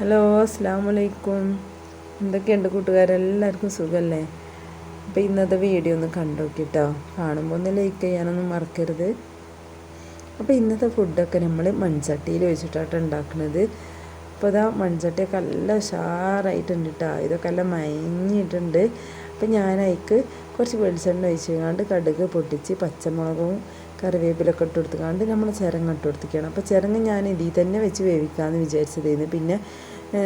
Hello അസ്സാം വലൈക്കും എന്തൊക്കെയുണ്ട് കൂട്ടുകാരെല്ലാവർക്കും സുഖമല്ലേ അപ്പോൾ ഇന്നത്തെ വീഡിയോ ഒന്ന് കണ്ടു നോക്കിട്ടോ കാണുമ്പോൾ ഒന്ന് ലൈക്ക് ചെയ്യാനൊന്നും മറക്കരുത്. അപ്പോൾ ഇന്നത്തെ ഫുഡൊക്കെ നമ്മൾ മൺചട്ടിയിൽ വെച്ചിട്ടാണ് ഉണ്ടാക്കുന്നത് അപ്പോൾ ഇതാ മൺചട്ടിയൊക്കെ നല്ല ഉഷാറായിട്ടുണ്ട് കേട്ടോ ഇതൊക്കെ നല്ല മയങ്ങിയിട്ടുണ്ട്. അപ്പോൾ ഞാൻ അതിക്ക് കുറച്ച് വെളിച്ചെണ്ണ ഒഴിച്ചുകൊണ്ട് കടുക് പൊട്ടിച്ച് പച്ചമുളകും കറിവേപ്പിലൊക്കെ ഇട്ട് കൊടുത്തുകൊണ്ട് നമ്മൾ ചിരങ്ങ ഇട്ട് കൊടുത്തിരിക്കുകയാണ് അപ്പോൾ ചിരങ്ങ ഞാൻ ഇതിൽ തന്നെ വെച്ച് വേവിക്കാമെന്ന് വിചാരിച്ചതേന്ന് പിന്നെ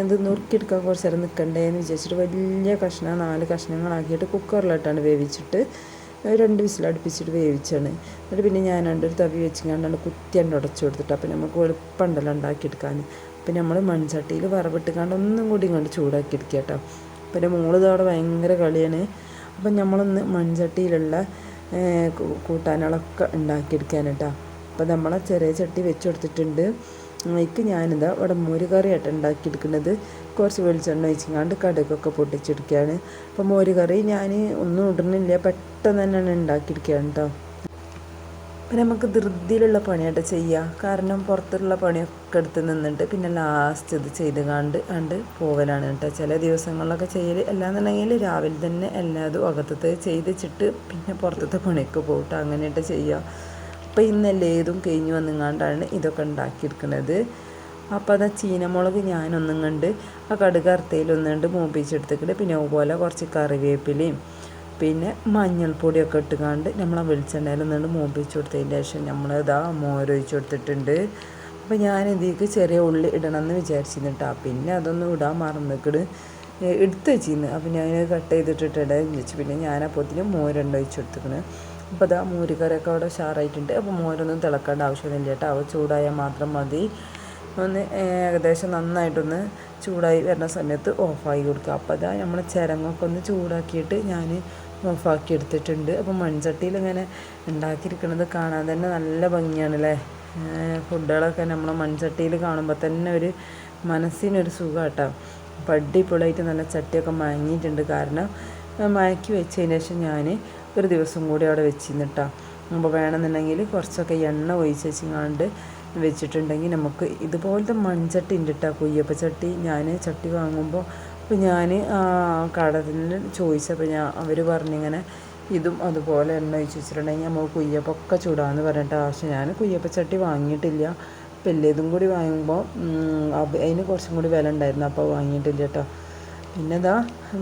ഇത് നുറുക്കിയെടുക്കാൻ കുറച്ച് നേരം നിൽക്കണ്ടേന്ന് വിചാരിച്ചിട്ട് വലിയ കഷ്ണം നാല് കഷ്ണങ്ങളാക്കിയിട്ട് കുക്കറിലിട്ടാണ് വേവിച്ചിട്ട് രണ്ട് വിസിലടുപ്പിച്ചിട്ട് വേവിച്ചാണ്. എന്നിട്ട് പിന്നെ ഞാൻ രണ്ടൊരു തവി വെച്ചിങ്ങാണ്ടാണ് കുത്തിയണ്ട് ഉടച്ചു കൊടുത്തിട്ട് അപ്പോൾ നമുക്ക് എളുപ്പമുണ്ടല്ലോ ഉണ്ടാക്കിയെടുക്കാൻ. പിന്നെ നമ്മൾ മൺചട്ടിയിൽ വറവിട്ടുകാണ്ട് ഒന്നും കൂടി ഇങ്ങോട്ട് ചൂടാക്കി എടുക്കുക കേട്ടോ പിന്നെ മോളിതവിടെ ഭയങ്കര കളിയാണ്. അപ്പം നമ്മളൊന്ന് മൺചട്ടിയിലുള്ള കൂട്ടാനുകളൊക്കെ ഉണ്ടാക്കിയെടുക്കാൻ കേട്ടോ അപ്പോൾ നമ്മളെ ചെറിയ ചട്ടി വെച്ച് കൊടുത്തിട്ടുണ്ട് അതിക്ക് ഞാനിതാ ഇവിടെ മോരുകറിയായിട്ട് ഉണ്ടാക്കിയെടുക്കുന്നത്. കുറച്ച് വെളിച്ചെണ്ണ ഒഴിച്ചിങ്ങാണ്ട് കടുകൊക്കെ പൊട്ടിച്ചെടുക്കുകയാണ്. അപ്പോൾ മോരുകറി ഞാൻ ഒന്നും ഇടുന്നില്ല. പെട്ടെന്ന് തന്നെയാണ് ഉണ്ടാക്കിയെടുക്കുകയാണ് കേട്ടോ അപ്പം നമുക്ക് ധൃതിയിലുള്ള പണിയായിട്ട് ചെയ്യുക കാരണം പുറത്തുള്ള പണിയൊക്കെ എടുത്ത് നിന്നിട്ട് പിന്നെ ലാസ്റ്റ് ഇത് ചെയ്ത് കണ്ട് കണ്ട് പോകലാണ് കേട്ടോ. ചില ദിവസങ്ങളിലൊക്കെ ചെയ്യൽ അല്ലാന്നുണ്ടെങ്കിൽ രാവിലെ തന്നെ എല്ലാതും അകത്തത്തെ ചെയ്ത് വെച്ചിട്ട് പിന്നെ പുറത്തത്തെ പണിയൊക്കെ പോയിട്ട് അങ്ങനെയായിട്ട് ചെയ്യുക അപ്പോൾ ഇന്നല്ലേ ഏതും കഴിഞ്ഞു വന്നുകൊണ്ടാണ് ഇതൊക്കെ ഉണ്ടാക്കിയെടുക്കുന്നത് അപ്പോൾ അത് ചീനമുളക് ഞാനൊന്നും കണ്ട് ആ കടുക് അർത്തയിലൊന്നുകൊണ്ട് മൂപ്പിച്ചെടുത്തിട്ട് പിന്നെ അതുപോലെ കുറച്ച് കറിവേപ്പിലയും പിന്നെ മഞ്ഞൾപ്പൊടിയൊക്കെ ഇട്ടുകൊണ്ട് നമ്മൾ ആ വെളിച്ചെണ്ണയിൽ നിന്ന് മൂപ്പിച്ച് കൊടുത്തതിന് ശേഷം നമ്മൾ ഇതാ മോരൊഴിച്ച് കൊടുത്തിട്ടുണ്ട്. അപ്പോൾ ഞാൻ ഇതിലേക്ക് ചെറിയ ഉള്ളി ഇടണമെന്ന് വിചാരിച്ചിരുന്നിട്ടാ പിന്നെ അതൊന്നും ഇടാൻ മറന്നിക്കട് എടുത്ത് വെച്ചിരുന്നു. അപ്പോൾ ഞാൻ കട്ട് ചെയ്തിട്ടിട്ട് വെച്ച് പിന്നെ ഞാൻ അപ്പോഴത്തേനും മോരുണ്ട് ഒഴിച്ച് കൊടുത്തിക്കണ്. അപ്പോൾ അതാ മോര് കറിയൊക്കെ അവിടെ ഷാറായിട്ടുണ്ട് അപ്പോൾ മോരൊന്നും തിളക്കേണ്ട ആവശ്യമൊന്നുമില്ല കേട്ടോ അവ ചൂടായാൽ മാത്രം മതി. ഒന്ന് ഏകദേശം നന്നായിട്ടൊന്ന് ചൂടായി വരുന്ന സമയത്ത് ഓഫായി കൊടുക്കുക. അപ്പോൾ അതാ നമ്മൾ ചിരങ്ങൊക്കെ ഒന്ന് ചൂടാക്കിയിട്ട് ഞാൻ ഓഫാക്കി എടുത്തിട്ടുണ്ട്. അപ്പോൾ മൺചട്ടിയിൽ ഇങ്ങനെ ഉണ്ടാക്കിയിരിക്കുന്നത് കാണാൻ തന്നെ നല്ല ഭംഗിയാണ് അല്ലേ ഫുഡുകളൊക്കെ നമ്മൾ മൺചട്ടിയിൽ കാണുമ്പോൾ തന്നെ ഒരു മനസ്സിനൊരു സുഖം പഡ്ഡി അടിപൊളിയായിട്ട് നല്ല ചട്ടിയൊക്കെ മയങ്ങിയിട്ടുണ്ട് കാരണം മയക്കി വെച്ചതിന് ശേഷം ഞാൻ ഒരു ദിവസം കൂടി അവിടെ വെച്ചിരുന്നിട്ടാ. അപ്പോൾ വേണമെന്നുണ്ടെങ്കിൽ കുറച്ചൊക്കെ എണ്ണ ഒഴിച്ച് വെച്ചിങ്ങാണ്ട് വെച്ചിട്ടുണ്ടെങ്കിൽ നമുക്ക് ഇതുപോലത്തെ മൺചട്ടി ഉണ്ട് കേട്ടോ കുയ്യപ്പ ചട്ടി ഞാൻ ചട്ടി വാങ്ങുമ്പോൾ അപ്പോൾ ഞാൻ കടലിൽ ചോദിച്ചപ്പോൾ ഞാൻ അവർ പറഞ്ഞിങ്ങനെ ഇതും അതുപോലെ എണ്ണ ഒഴിച്ച് വെച്ചിട്ടുണ്ടെങ്കിൽ നമുക്ക് കുയ്യപ്പൊക്കെ ചൂടാന്ന് പറഞ്ഞിട്ട് പക്ഷേ ഞാൻ കുയ്യപ്പ ചട്ടി വാങ്ങിയിട്ടില്ല. എല്ലേതും കൂടി വാങ്ങുമ്പോൾ അതിന് കുറച്ചും കൂടി വില ഉണ്ടായിരുന്നു. അപ്പോൾ വാങ്ങിയിട്ടില്ല കേട്ടോ പിന്നെ ഇതാ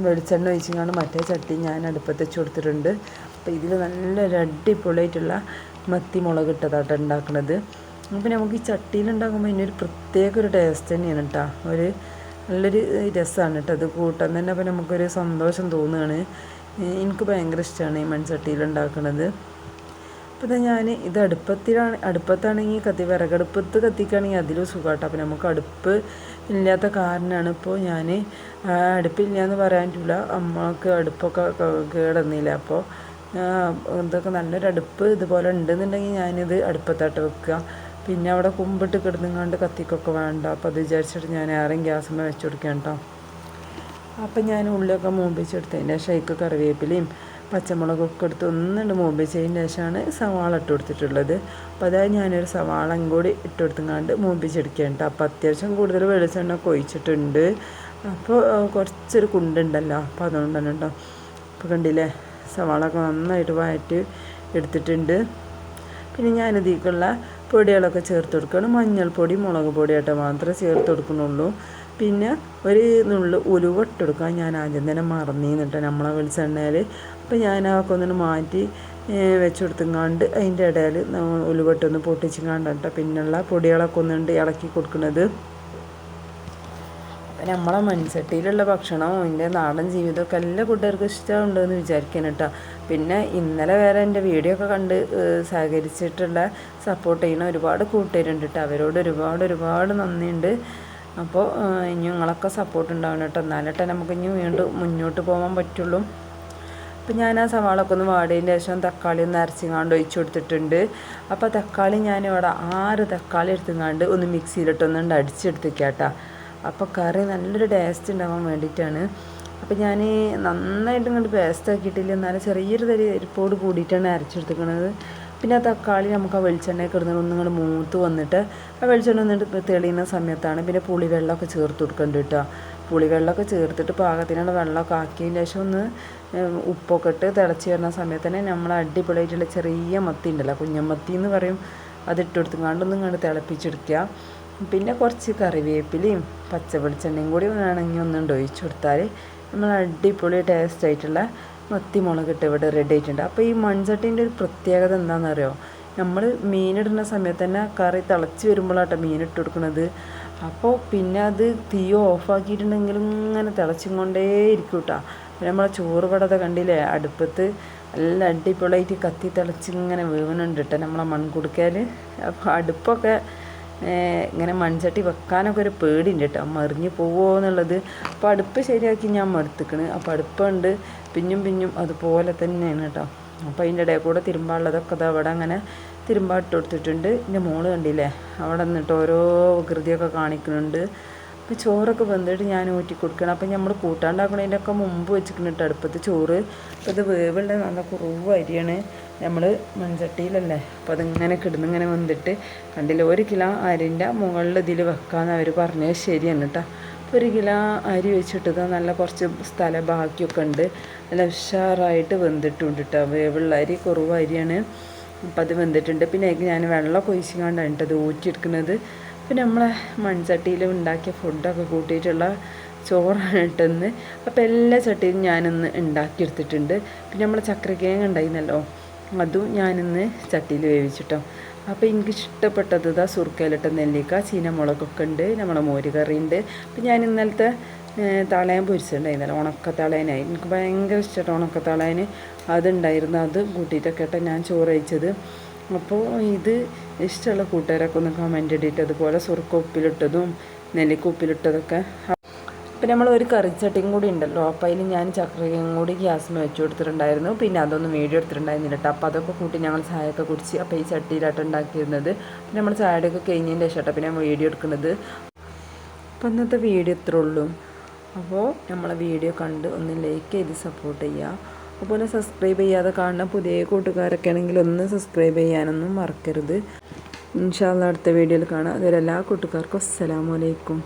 വെളിച്ചെണ്ണ ഒഴിച്ചിങ്ങാണ്ട് മറ്റേ ചട്ടി ഞാൻ അടുപ്പത്ത് വെച്ച് കൊടുത്തിട്ടുണ്ട്. അപ്പോൾ ഇതിൽ നല്ലൊരു അടിപൊളിയായിട്ടുള്ള മത്തി മുളക് ഇട്ടതാട്ടോ ഉണ്ടാക്കുന്നത് അപ്പോൾ നമുക്ക് ഈ ചട്ടിയിൽ ഉണ്ടാക്കുമ്പോൾ ഇതിനൊരു പ്രത്യേക ഒരു ടേസ്റ്റ് തന്നെയാണ് കേട്ടോ ഒരു നല്ലൊരു രസമാണ് കേട്ടോ അത് കൂട്ടാൻ. തന്നെ അപ്പോൾ നമുക്കൊരു സന്തോഷം തോന്നുകയാണ്. എനിക്ക് ഭയങ്കര ഇഷ്ടമാണ് ഈ മൺചട്ടിയിൽ ഉണ്ടാക്കുന്നത് അപ്പോൾ ഞാൻ ഇത് അടുപ്പത്തിലാണ് അടുപ്പത്താണെങ്കിൽ കത്തി വിറകടുപ്പത്ത് കത്തിക്കുകയാണെങ്കിൽ അതിലും സുഖമാട്ടോ. അപ്പോൾ നമുക്ക് അടുപ്പ് ഇല്ലാത്ത കാരണമാണ് ഇപ്പോൾ ഞാൻ അടുപ്പില്ല എന്ന് പറയാൻ പറ്റില്ല അമ്മയ്ക്ക് അടുപ്പൊക്കെ കേടന്നില്ല. അപ്പോൾ ഇതൊക്കെ നല്ലൊരു അടുപ്പ് ഇതുപോലെ ഉണ്ടെന്നുണ്ടെങ്കിൽ ഞാനിത് അടുപ്പത്താട്ട് വെക്കുക. പിന്നെ അവിടെ കുമ്പിട്ട് കിടന്നുകൊണ്ട് കത്തിക്കൊക്കെ വേണ്ട. അപ്പോൾ അത് വിചാരിച്ചിട്ട് ഞാൻ ആരെയും ഗ്യാസമ്മ വെച്ച് കൊടുക്കാം കേട്ടോ അപ്പം ഞാൻ ഉള്ളിയൊക്കെ ശേഷം കറിവേപ്പിലയും പച്ചമുളകൊക്കെ എടുത്ത് ഒന്നുണ്ട് മൂമ്പിച്ചതിന് ശേഷമാണ് സവാള ഇട്ട് കൊടുത്തിട്ടുള്ളത്. അപ്പോൾ അതായത് ഞാനൊരു സവാളം കൂടി ഇട്ട് കൊടുത്തുങ്ങാണ്ട് കേട്ടോ അപ്പോൾ അത്യാവശ്യം കൂടുതൽ വെളിച്ചെണ്ണ കൊഴിച്ചിട്ടുണ്ട്. അപ്പോൾ കുറച്ചൊരു കുണ്ടുണ്ടല്ലോ. അപ്പോൾ അതുകൊണ്ട് തന്നെ കേട്ടോ അപ്പോൾ കണ്ടില്ലേ സവാളൊക്കെ നന്നായിട്ട് വഴറ്റി എടുത്തിട്ടുണ്ട്. പിന്നെ ഞാനിതിലേക്കുള്ള പൊടികളൊക്കെ ചേർത്ത് കൊടുക്കണം മഞ്ഞൾപ്പൊടി മുളക് പൊടിയായിട്ട് മാത്രമേ ചേർത്ത് കൊടുക്കുന്നുള്ളൂ. പിന്നെ ഒരു നുള്ളു ഉലുവ ഇട്ടെടുക്കാൻ ഞാൻ ആദ്യം തന്നെ മറന്നിന്നിട്ട് നമ്മളെ വെളിച്ചെണ്ണയിൽ. അപ്പോൾ ഞാൻ അതൊക്കെ ഒന്നിന് മാറ്റി വെച്ച് കൊടുത്തുങ്ങാണ്ട് അതിന്റെ ഇടയിൽ ഉലുവട്ടൊന്ന് പൊട്ടിച്ചുങ്ങാണ്ട് കേട്ടോ. പിന്നുള്ള പൊടികളൊക്കെ ഒന്നുണ്ട് ഇളക്കി കൊടുക്കുന്നത്. നമ്മളെ മൺചട്ടിയിലുള്ള ഭക്ഷണം അതിന്റെ നാടൻ ജീവിതമൊക്കെ എല്ലാ കൂട്ടുകാർക്കും ഇഷ്ടമുണ്ടെന്ന് വിചാരിക്കാൻ കേട്ടോ പിന്നെ ഇന്നലെ വേറെ എന്റെ വീഡിയോ ഒക്കെ കണ്ട് സഹകരിച്ചിട്ടുള്ള സപ്പോർട്ട് ചെയ്യുന്ന ഒരുപാട് കൂട്ടുകാരുണ്ട് കേട്ടോ അവരോട് ഒരുപാട് ഒരുപാട് നന്ദിയുണ്ട്. അപ്പോൾ ഇനി നിങ്ങളൊക്കെ സപ്പോർട്ട് ഉണ്ടാവണം കേട്ടോ എന്നാലട്ടെ നമുക്ക് ഇനി വീണ്ടും മുന്നോട്ട് പോകാൻ പറ്റുള്ളൂ. അപ്പം ഞാൻ ആ സവാളൊക്കെ ഒന്ന് വാടിയതിന് ശേഷം തക്കാളി ഒന്ന് അരച്ചിങ്ങാണ്ട് ഒഴിച്ചു കൊടുത്തിട്ടുണ്ട്. അപ്പോൾ തക്കാളി ഞാനിവിടെ ആറ് തക്കാളി എടുത്തുങ്ങാണ്ട് ഒന്ന് മിക്സിയിലിട്ടൊന്നുണ്ട് അടിച്ചെടുത്തേക്കാട്ടോ അപ്പോൾ കറി നല്ലൊരു ടേസ്റ്റ് ഉണ്ടാവാൻ വേണ്ടിയിട്ടാണ് അപ്പോൾ ഞാൻ നന്നായിട്ട് ഇങ്ങോട്ട് പേസ്റ്റ് ആക്കിയിട്ടില്ല. എന്നാലും ചെറിയൊരു തരി അരിപ്പോട് കൂടിയിട്ടാണ് അരച്ചെടുത്തിരിക്കുന്നത് പിന്നെ ആ തക്കാളി നമുക്ക് ആ വെളിച്ചെണ്ണയിൽ കിടന്ന് ഒന്നിങ്ങോട്ട് മൂത്ത് വന്നിട്ട് ആ വെളിച്ചെണ്ണ വന്നിട്ട് തെളിയുന്ന സമയത്താണ് പിന്നെ പുളിവെള്ളമൊക്കെ ചേർത്ത് കൊടുക്കേണ്ടത് കേട്ടോ പുളിവെള്ളമൊക്കെ ചേർത്തിട്ട് പാകത്തിനുള്ള വെള്ളമൊക്കെ ആക്കിയതിന് ശേഷം ഒന്ന് ഉപ്പൊക്കെ ഇട്ട് തിളച്ച് വരുന്ന സമയത്ത് തന്നെ നമ്മൾ അടിപൊളിയായിട്ടുള്ള ചെറിയ മത്തി ഉണ്ടല്ലോ കുഞ്ഞമത്തി എന്ന് പറയും. അത് ഇട്ട് കണ്ട് തിളപ്പിച്ചെടുക്കുക. പിന്നെ കുറച്ച് കറിവേപ്പിലയും പച്ച വെളിച്ചെണ്ണയും കൂടി വേണമെങ്കിൽ ഒന്നുകൊണ്ട് ഒഴിച്ചു കൊടുത്താൽ നമ്മൾ അടിപൊളി ടേസ്റ്റ് ആയിട്ടുള്ള മത്തി മുളകിട്ട് ഇവിടെ റെഡി ആയിട്ടുണ്ട്. അപ്പോൾ ഈ മൺചട്ടീന്റെ ഒരു പ്രത്യേകത എന്താണെന്നറിയോ? നമ്മൾ മീനിടുന്ന സമയത്ത് തന്നെ കറി തിളച്ച് വരുമ്പോഴാട്ടോ മീനിട്ട് കൊടുക്കുന്നത്. അപ്പോൾ പിന്നെ അത് തീ ഓഫാക്കിയിട്ടുണ്ടെങ്കിൽ ഇങ്ങനെ തിളച്ചും കൊണ്ടേ ഇരിക്കും കേട്ടോ. പിന്നെ നമ്മളെ ചോറ് പടത കണ്ടില്ലേ? അടുപ്പത്ത് നല്ല അടിപൊളിയായിട്ട് കത്തി തിളച്ച് ഇങ്ങനെ വീവനുണ്ട് കേട്ടോ നമ്മളെ മൺകുടുക്കയിൽ. അപ്പോൾ അടുപ്പൊക്കെ ഇങ്ങനെ മൺചട്ടി വെക്കാനൊക്കെ ഒരു പേടിയുണ്ട് കേട്ടോ. മറിഞ്ഞ് പോവുമോ എന്നുള്ളത്. അപ്പോൾ അടുപ്പ് ശരിയാക്കി ഞാൻ മടുത്തിക്കണ് അപ്പോൾ അടുപ്പുണ്ട്. പിന്നും പിന്നും അതുപോലെ തന്നെയാണ് കേട്ടോ. അപ്പോൾ അതിന്റെ ഇടയിൽ കൂടെ തിരുമ്പാനുള്ളതൊക്കെ അത് അവിടെ അങ്ങനെ തിരുമ്പാട്ട് കൊടുത്തിട്ടുണ്ട്. എന്റെ മോൾ കണ്ടില്ലേ? അവിടെ നിന്നിട്ട് ഓരോ വികൃതിയൊക്കെ കാണിക്കുന്നുണ്ട്. അപ്പോൾ ചോറൊക്കെ വെന്തിട്ട് ഞാൻ ഊറ്റി കൊടുക്കണം. അപ്പോൾ നമ്മൾ കൂട്ടാണ്ടാക്കണതിന്റെ ഒക്കെ മുമ്പ് വെച്ചിട്ടുണ്ട് അടുപ്പത്ത് ചോറ്. അപ്പോൾ ഇത് വേവുള്ള നല്ല കുറവ് അരിയാണ്. നമ്മൾ മൺചട്ടിയിലല്ലേ? അപ്പോൾ അതിങ്ങനെ കിടന്നിങ്ങനെ വന്നിട്ട് കണ്ടില്ല ഒരു കിലോ അരിന്റെ മുകളിൽ ഇതിൽ വെക്കാമെന്ന് അവർ പറഞ്ഞത് ശരിയാണ് കേട്ടോ അപ്പോൾ ഒരു കിലോ അരി വെച്ചിട്ട് നല്ല കുറച്ച് സ്ഥല ബാക്കിയൊക്കെ ഉണ്ട്. നല്ല ഉഷാറായിട്ട് വെന്തിട്ടുണ്ട് കേട്ടോ വേവുള്ള അരി കുറവ് അരിയാണ്. അപ്പോൾ അത് വെന്തിട്ടുണ്ട്. പിന്നെ അതിലേക്ക് ഞാൻ വെള്ളം ഒഴിച്ചിങ്ങാണ്ടാണ് കേട്ടോ അത് ഊറ്റിയെടുക്കുന്നത്. പിന്നെ നമ്മളെ മൺചട്ടിയിൽ ഉണ്ടാക്കിയ ഫുഡൊക്കെ കൂട്ടിയിട്ടുള്ള ചോറാണ് ഇട്ടെന്ന് അപ്പോൾ എല്ലാ ചട്ടിയും ഞാനിന്ന് ഉണ്ടാക്കിയെടുത്തിട്ടുണ്ട്. പിന്നെ നമ്മളെ ചക്രക്കിഴങ്ങ് ഉണ്ടായിരുന്നല്ലോ? അതും ഞാനിന്ന് ചട്ടിയിൽ വേവിച്ചിട്ടോ. അപ്പോൾ എനിക്ക് ഇഷ്ടപ്പെട്ടത് ഇതാ സുർക്കയിലിട്ട നെല്ലിക്ക ചീനമുളകൊക്കെ ഉണ്ട് നമ്മളെ മോര് കറി ഉണ്ട് അപ്പം ഞാൻ ഇന്നലത്തെ ഏഹ്, തളയൻ പൊരിച്ചിട്ടുണ്ടായിരുന്നല്ലോ ഉണക്ക തളയനായി എനിക്ക് ഭയങ്കര ഇഷ്ടമാണ് ഉണക്ക തളയന് അതുണ്ടായിരുന്നു അത് കൂട്ടിയിട്ടൊക്കെ കേട്ടോ ഞാൻ ചോറ് കഴിച്ചത്. അപ്പോൾ ഇത് ഇഷ്ടമുള്ള കൂട്ടുകാരൊക്കെ ഒന്ന് കമന്റ് ഇട്ടിട്ട് അതുപോലെ സുർക്ക ഉപ്പിലിട്ടതും നെല്ലിക്ക ഉപ്പിലിട്ടതൊക്കെ പിന്നെ നമ്മൾ ഒരു കറിച്ചട്ടിയും കൂടി ഉണ്ടല്ലോ. അപ്പോൾ അതിൽ ഞാൻ ചക്രയും കൂടി ഗ്യാസിന് വെച്ച് കൊടുത്തിട്ടുണ്ടായിരുന്നു. പിന്നെ അതൊന്നും വീഡിയോ എടുത്തിട്ടുണ്ടായിരുന്നില്ല കേട്ടോ. അപ്പോൾ അതൊക്കെ കൂട്ടി ഞങ്ങൾ ചായയൊക്കെ കുടിച്ച് അപ്പോൾ ഈ ചട്ടിയിലായിട്ട് ഉണ്ടാക്കിയിരുന്നത്. പിന്നെ നമ്മൾ ചായയുടെയൊക്കെ കഴിഞ്ഞതിന്റെ ശേഷം പിന്നെ വീഡിയോ എടുക്കുന്നത്. അപ്പോൾ ഇന്നത്തെ വീഡിയോ ഇത്ര ഉള്ളൂ. അപ്പോൾ നമ്മളെ വീഡിയോ കണ്ട് ഒന്ന് ലൈക്ക് ചെയ്ത് സപ്പോർട്ട് ചെയ്യുക. അതുപോലെ സബ്സ്ക്രൈബ് ചെയ്യാതെ കാണുന്ന പുതിയ കൂട്ടുകാരൊക്കെ ആണെങ്കിൽ ഒന്ന് സബ്സ്ക്രൈബ് ചെയ്യാനൊന്നും മറക്കരുത്. ഇൻഷാല്ല അടുത്ത വീഡിയോയിൽ കാണാം. അതുവരെ എല്ലാ കൂട്ടുകാർക്കും അസ്സലാമലൈക്കും